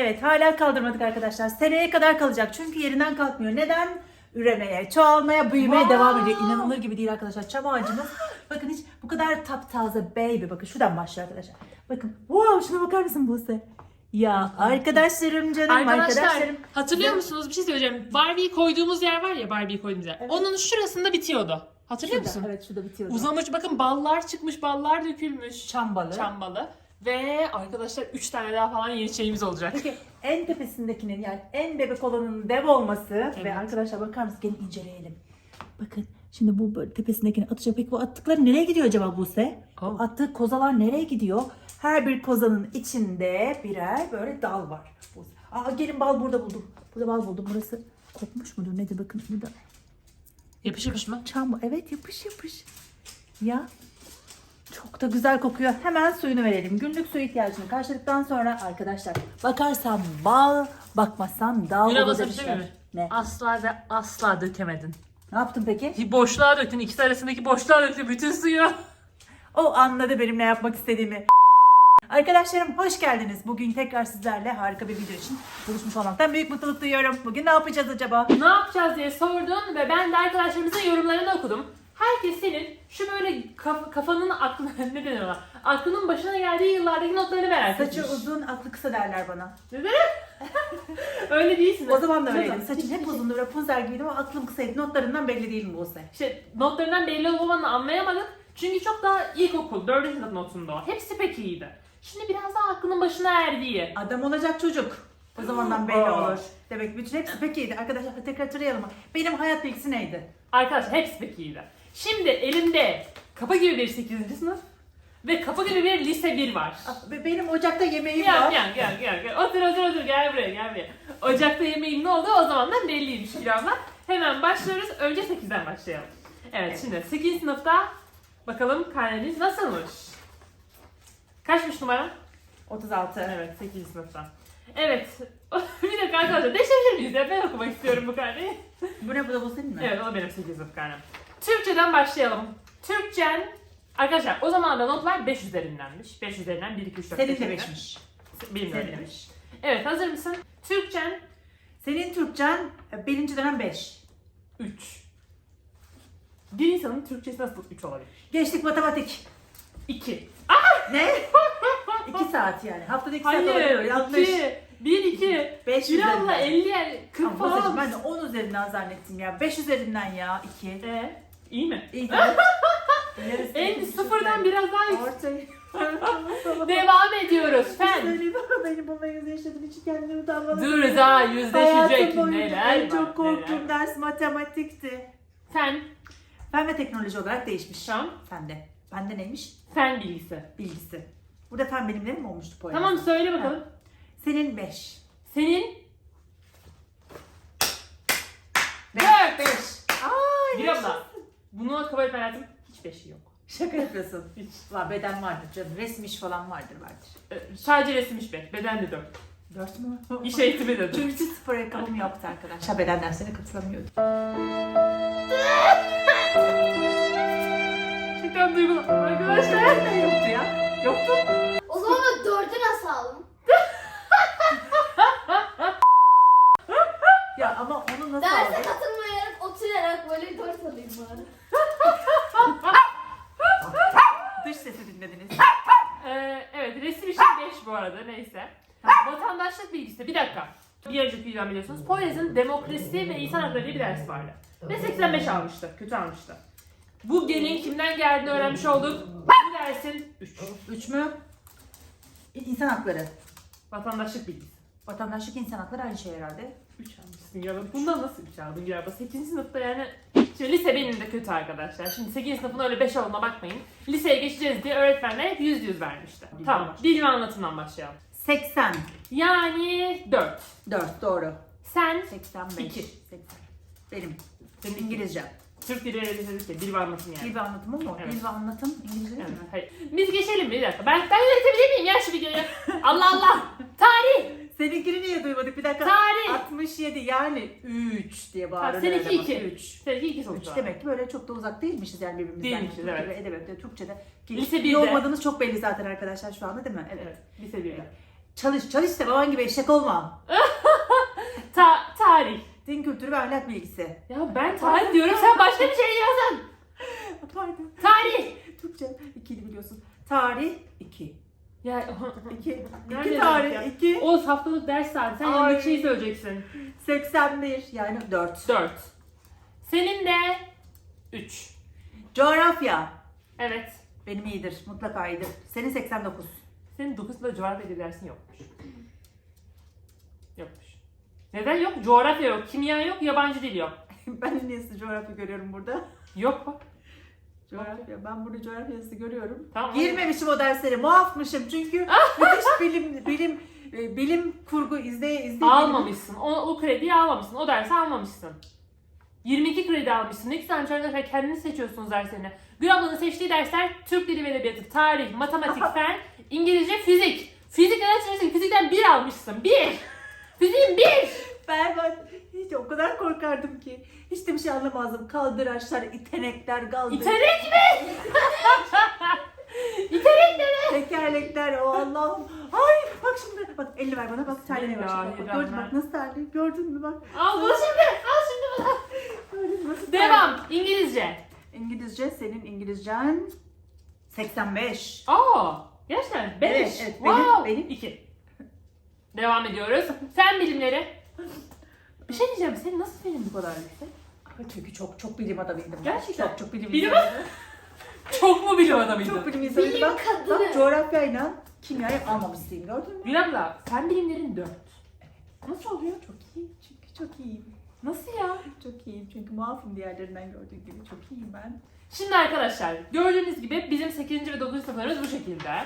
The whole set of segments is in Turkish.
Evet hala kaldırmadık arkadaşlar. Seneye kadar kalacak. Çünkü yerinden kalkmıyor. Neden? Üremeye, çoğalmaya, büyümeye Wow. devam ediyor. İnanılır gibi değil arkadaşlar. Çam ağacımız. Bakın hiç bu kadar taptaze baby. Bakın şuradan başlıyor arkadaşlar. Bakın. Wow şuna bakar mısın Buse? Ya arkadaşlarım canım Arkadaşlar arkadaşlarım. hatırlıyor musunuz? Bir şey söyleyeceğim. Barbie'yi koyduğumuz yer var ya Barbie'yi koyduğumuz yer. Evet. Onun şurasında bitiyordu. Hatırlıyor Şurada, musun? Evet şurada bitiyordu. Uzamış bakın ballar çıkmış, ballar dökülmüş. Çam balı. Çambalı. Ve arkadaşlar 3 tane daha falan yeni çiçeğimiz olacak. Peki en tepesindekinin yani en bebek olanın dev olması ve Evet. arkadaşlar bakar mısınız gelin inceleyelim. Bakın şimdi bu böyle tepesindekini atacak. Peki bu attıkları nereye gidiyor acaba Buse? Oh. Bu attığı kozalar nereye gidiyor? Her bir kozanın içinde birer böyle dal var. Buse. Aa gelin bal burada buldum. Burada bal buldum. Burası kopmuş mudur nedir bakın burada. Yapış yapış mı? Çam evet yapış yapış. Ya çok da güzel kokuyor. Hemen suyunu verelim. Günlük su ihtiyacını karşıladıktan sonra arkadaşlar bakarsan bal, bakmazsan dal Yine olur basın demişler. Ne? Asla ve asla dökemedin. Ne yaptın peki? Boşluğa döktün. İkisi arasındaki boşluğa döktün bütün suyu. O anladı benim ne yapmak istediğimi. Arkadaşlarım hoş geldiniz. Bugün tekrar sizlerle harika bir video için buluşmuş olmaktan büyük mutluluk duyuyorum. Bugün ne yapacağız acaba? ne yapacağız diye sordun ve ben de arkadaşlarımızın yorumlarını okudum. Herkes senin kaf- kafanın aklına ne denir ona? Aklının başına geldiği yıllardaki notlarını merak Saçı etmiş. uzun, aklı kısa derler bana. Öyle değilsin. O zaman da öyleydim. Saçım hep uzundu, Rapunzel gibiydim ama aklım kısaydı. Notlarından belli değil mi Buse? İşte notlarından belli olmamanı anlayamadık. Çünkü çok daha ilkokul, 4. sınıf notunda o. Hepsi pek iyiydi. Şimdi biraz daha aklının başına erdiği. Adam olacak çocuk. O zamandan belli Aa. olur. Demek bütün hepsi pek iyiydi. Arkadaşlar tekrar hatırlayalım. Benim hayat bilgisi neydi? Arkadaşlar hepsi pek iyiydi. Şimdi elimde kapı gibi bir 8. sınıf ve kapı gibi bir lise 1 var. Ah, ve Benim ocakta yemeğim Gel var. gel gel gel gel. Otur otur otur gel buraya gel buraya. Ocakta yemeğim ne oldu o zamandan belliymiş birazdan. Hemen başlıyoruz. Önce 8'den başlayalım. Evet şimdi 8. sınıfta bakalım karneniz nasılmış? Kaçmış numara? 36. Evet 8. sınıfta. Evet. bir dakika arkadaşlar değişebilir miyiz ya? Ben okumak istiyorum bu karneyi. Bu ne bu da bu senin mi? Evet o benim 8 sınıf karnem. Türkçeden başlayalım. Türkçen Arkadaşlar o zamanlarda notlar 5 üzerindenmiş. 5 üzerinden 1, 2, 3, 4, Senin 5 de beşmiş. Bilmiyorum. Senin. Evet hazır mısın? Türkçen Senin Türkçen e, birinci dönem 5. 3. Bir insanın Türkçesi nasıl 3 olabilir? Geçtik matematik. 2. Ne? 2 saat yani. Haftada 2 saat olabiliyor. Hayır. Yanlış. 2. 1, 2. 5 Bir abla üzerinden. 50 yani 40 Ama Buse'cim, falan. ben de 10 üzerinden zannettim ya. 5 üzerinden ya 2. Ee, iyi mi? İyi En sıfırdan biraz daha yüksek. Devam ediyoruz. Fen. Söyleyeyim ama benim bununla yüzde yaşadığım için kendimi utanmadım. Dur daha yüzleşecek Hayatım boyunca neler en var, çok korktuğum neler. ders matematikti. Fen. Fen ve teknoloji olarak değişmiş. Tamam. Sende. Bende neymiş? Fen bilgisi. Bilgisi. Burada fen bilimleri mi olmuştu Poyraz? Tamam söyle bakalım. Senin 5. Senin 4. 5. Ay bir abla. Bunu kabul etme hayatım. Hiç beşi yok. Şaka yapıyorsun. Hiç. Var beden vardır canım. Resim iş falan vardır vardır. Ee, Sadece resim iş be. Beden de 4. 4 mü? İş eğitimi de 4. Çünkü spor ayakkabım yoktu arkadaşlar. Beden derslerine katılamıyordum. Gerçekten duygulandım arkadaşlar. Yoktu ya? Yoktu. O zaman da dördü nasıl aldım? Ya ama onu nasıl Derse aldın? katılmayarak oturarak böyle dört alayım bari. Dış sesi dinlediniz. Ee, evet resim işi 5 bu arada neyse. Bilgisi bir dakika. Bir önceki videodan biliyorsunuz. Poyraz'ın demokrasi ve insan hakları diye bir dersi vardı. Ve 85 almıştı. Kötü almıştı. Bu gelin kimden geldiğini öğrenmiş olduk. Bu dersin 3. 3 mü? İnsan hakları. Vatandaşlık bilgisi. Vatandaşlık insan hakları aynı şey herhalde. 3 almışsın ya. Bundan nasıl 3 aldın ya? 8. sınıfta yani. Şimdi lise benim de kötü arkadaşlar. Şimdi 8. sınıfın öyle 5 olduğuna bakmayın. Liseye geçeceğiz diye öğretmenler hep 100 100 vermişti. Bilmem Tamam. ve anlatımdan başlayalım. 80. Yani 4. 4 doğru. Sen 85. İki. 80. Benim. Senin İngilizce. Türk dili lisesi dil ve anlatım yani. Dil ve anlatım mı? Evet. Dil ve anlatım İngilizce değil Evet, mi? hayır. Biz geçelim bir dakika. Ben, ben yönetebilir miyim ya şu videoyu? Allah Allah. Tarih. Seninkini niye duymadık? Bir dakika. Tarih. 67 yani 3 diye bağırıyor. seninki öyle 2. bak. 3. Seninki 2 sonuç 3 olarak. demek ki böyle çok da uzak değilmişiz yani birbirimizden. Değilmişiz, evet. ve Edebiyat'ta, Türkçe'de. Lise iyi birde. olmadığınız çok belli zaten arkadaşlar şu anda değil mi? Evet. Evet. Lise 1'de. Çalış çalış da baban gibi eşek olma. Ta tarih. Din kültürü ve ahlak bilgisi. Ya ben tarih diyorum sen başka bir şey yazın. Pardon. Tarih. Türkçe ikili biliyorsun. Tarih 2. Ya 2. Nerede 2 ya? tarih 2. o haftalık ders saati. Sen Ay. yanındaki şeyi söyleyeceksin. 81 yani 4. 4. Senin de 3. Coğrafya. Evet. Benim iyidir. Mutlaka iyidir. Senin 89. Senin 9'da coğrafya diye dersin yokmuş. Yokmuş. Neden yok? Coğrafya yok, kimya yok, yabancı dil yok. ben niye coğrafya görüyorum burada? Yok bak. Coğrafya. Ben burada coğrafyası görüyorum. Tamam. Girmemişim o derslere. Muafmışım çünkü müthiş bilim bilim e, bilim kurgu izleye izleye Almamışsın. O, o krediyi almamışsın. O dersi almamışsın. 22 kredi almışsın. Ne güzelmiş arkadaşlar. Kendiniz seçiyorsunuz derslerini. Gül ablanın seçtiği dersler Türk Dili ve Edebiyatı, Tarih, Matematik, Fen, İngilizce, Fizik. Fizik seçtin? Fizikten 1 almışsın. 1! Fiziğin 1! Ben, ben hiç o kadar korkardım ki. Hiç de bir şey anlamazdım. Kaldıraçlar, itenekler, galdır, İterek mi? İterek ne? tekerlekler. O Allah'ım. Ay bak şimdi. Bak elini ver bana bak terlemeye başladı. Bak, gördün bak nasıl terliyor. Gördün mü bak. Al bunu şimdi. Al şimdi bunu. Gördün mü nasıl terliyor? Devam. İngilizce. İngilizce senin İngilizcen 85. Aa, gerçekten 5. Evet, evet, benim- wow. benim. 2. Devam ediyoruz. Fen bilimleri. Bir şey diyeceğim. Senin nasıl fenin bu kadar yüksek? Çünkü çok çok bilim adamıydım. Gerçekten. Çok çok bilim Bilim. Çok mu bilim adamıydın? Çok bilim insanıydım. Bilim Bak, kadını. bak coğrafyayla kimyayı almamışsın gördün mü? Gül abla, fen bilimlerin 4. Nasıl oluyor? Çok iyi çünkü çok iyiyim. Nasıl ya? Çok iyiyim çünkü muafım diğerlerinden gördüğün gibi çok iyiyim ben. Şimdi arkadaşlar gördüğünüz gibi bizim 8. ve 9. sınıflarımız bu şekilde.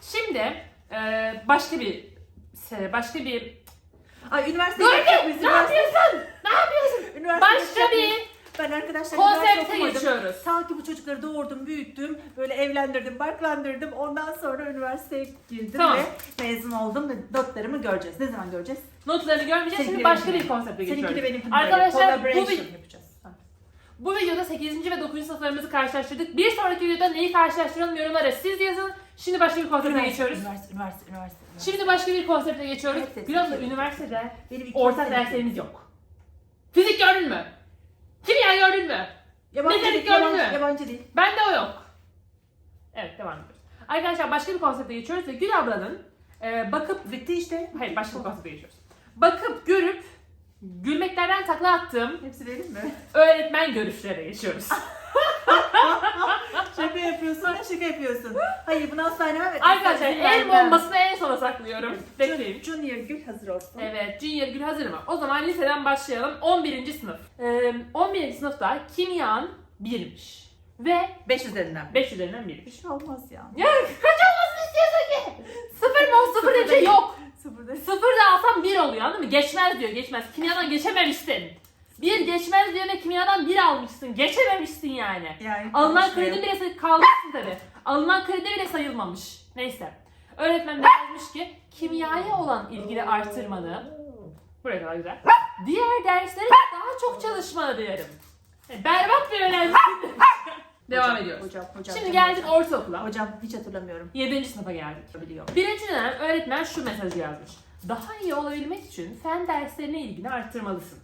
Şimdi e, başka bir başka bir Ay üniversite bir mıyız? ne yapıyorsun? Ne yapıyorsun? Üniversite Başka bir? Ben arkadaşlar konsepte geçiyoruz. Ta ki bu çocukları doğurdum, büyüttüm, böyle evlendirdim, barklandırdım. Ondan sonra üniversiteye girdim Tamam. ve mezun oldum ve notlarımı göreceğiz. Ne zaman göreceğiz? Notlarını görmeyeceğiz. Şimdi başka bir konsepte geçiyoruz. de benimki Arkadaşlar bu, vi- yapacağız. Bu videoda 8. ve 9. sınıflarımızı karşılaştırdık. Bir sonraki videoda neyi karşılaştıralım yorumlara siz yazın. Şimdi başka bir konsepte geçiyoruz. Üniversite, üniversite, üniversite. Şimdi başka bir konsepte geçiyoruz. Evet, Biraz da evet. üniversitede Benim iki ortak sene- derslerimiz yok. Fizik gördün mü? Kimya gördün mü? Yabancı değil, gördün yabancı, mü? yabancı değil. Bende o yok. Evet devam ediyoruz. Arkadaşlar başka bir konsepte geçiyoruz ve Gül ablanın e, bakıp Bitti işte. hayır başka bir konsepte geçiyoruz. Bakıp görüp gülmeklerden takla attığım Hepsi verin mi? öğretmen görüşlere geçiyoruz. şaka yapıyorsun, şaka yapıyorsun. Hayır bunu asla vermem. Arkadaşlar el bombasını en sona saklıyorum. Bekleyin. Junior Gül hazır olsun. Evet, Junior Gül hazır mı? O zaman liseden başlayalım. 11. sınıf. Ee, 11. sınıfta kimyan 1'miş. Ve 5 üzerinden. 5 üzerinden Bir 1'miş. şey olmaz ya. Ya kaç olmasını istiyorsun ki? Sıfır mı o sıfır bir şey yok. Sıfırda. Sıfır da alsam 1 oluyor anladın mı? Geçmez diyor geçmez. Kimyadan geçememişsin. Bir geçmez diyor ve kimyadan 1 almışsın. Geçememişsin yani. Yani Alınan kredi bile say- kalmışsın tabi. Alınan kredi bile sayılmamış. Neyse. Öğretmen de yazmış ki kimyaya olan ilgili artırmanı buraya kadar güzel. Diğer derslere daha çok çalışmanı diyelim. Yani Berbat bir öğrenci. Devam Hocam, ediyoruz. Hocam, hocam. Şimdi hocam, geldik hocam. ortaokula. Hocam hiç hatırlamıyorum. 7. sınıfa geldik. Biliyorum. Birinci dönem öğretmen şu mesajı yazmış. Daha iyi olabilmek için fen derslerine ilgini arttırmalısın.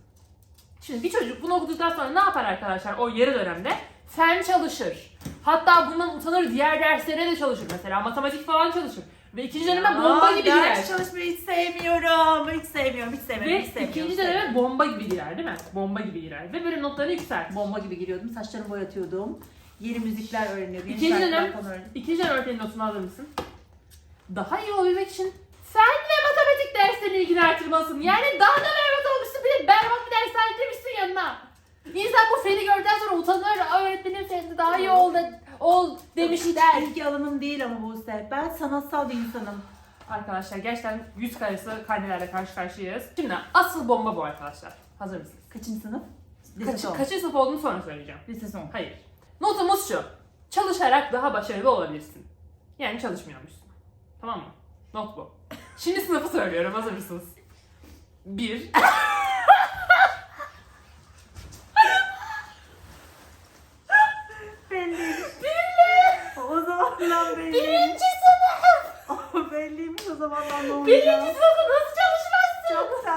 Şimdi bir çocuk bunu okuduktan sonra ne yapar arkadaşlar o yarı dönemde? Fen çalışır. Hatta bundan utanır diğer derslere de çalışır. Mesela matematik falan çalışır. Ve ikinci döneme bomba Aa, gibi girer. Ders çalışmayı hiç sevmiyorum. Hiç sevmiyorum, hiç sevmiyorum. Ve hiç sevmiyorum, ikinci döneme sevmiyorum. bomba gibi girer değil mi? Bomba gibi girer. Ve böyle notları yükselt. Bomba gibi giriyordum. Saçlarımı boyatıyordum. Yeni müzikler öğreniyordum. Yeni İkinci şarkılar dönem- falan. İkinci dönem öğretmenin notunu alır mısın? Daha iyi olabilmek için fen ve matematik derslerine ilgili artırmalısın. Yani daha da berbat olmuşsun bir de berbat bir ders artırmışsın yanına. İnsan bu feni gördükten sonra utanır. "Aa, Öğretmenim senin daha iyi ol, da, ol demiş der. İlgi alanım değil ama Buse. Ben sanatsal bir insanım. Arkadaşlar gerçekten yüz karesi karnelerle karşı karşıyayız. Şimdi asıl bomba bu arkadaşlar. Hazır mısınız? Kaçıncı sınıf? Lise Kaç, son. kaçıncı sınıf olduğunu sonra söyleyeceğim. Lise son. Hayır. Notumuz şu. Çalışarak daha başarılı olabilirsin. Yani çalışmıyormuşsun. Tamam mı? Not bu. Şimdi sınıfı söylüyorum. Hazır mısınız? Bir. Belli. O zaman lan belli. Birinci sınıf. O belliymiş o zaman. zamanlar ne olacak? Birinci sınıfta nasıl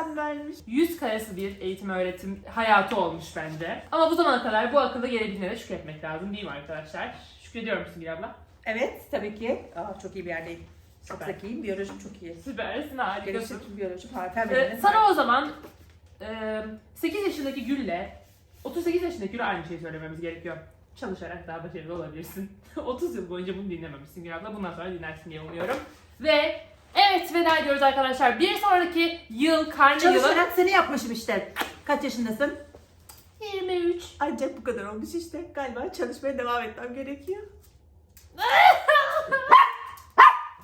tembelmiş. Yüz karası bir eğitim öğretim hayatı olmuş bende. Ama bu zamana kadar bu akılda gelebildiğine de şükretmek lazım değil mi arkadaşlar? Şükrediyor musun bir abla? Evet tabii ki. Aa, çok iyi bir yerdeyim. Çok Süper. zekiyim. Biyolojim çok iyi. Süpersin harikasın. Gelişim biyolojim harika. Ee, sana o zaman e, 8 yaşındaki Gül'le 38 yaşındaki Gül'e aynı şeyi söylememiz gerekiyor. Çalışarak daha başarılı olabilirsin. 30 yıl boyunca bunu dinlememişsin Gül abla. Bundan sonra dinlersin diye umuyorum. Ve evet veda ediyoruz arkadaşlar. Bir sonraki yıl karne yılı Çalışarak seni yapmışım işte. Kaç yaşındasın? 23. Ancak bu kadar olmuş işte. Galiba çalışmaya devam etmem gerekiyor.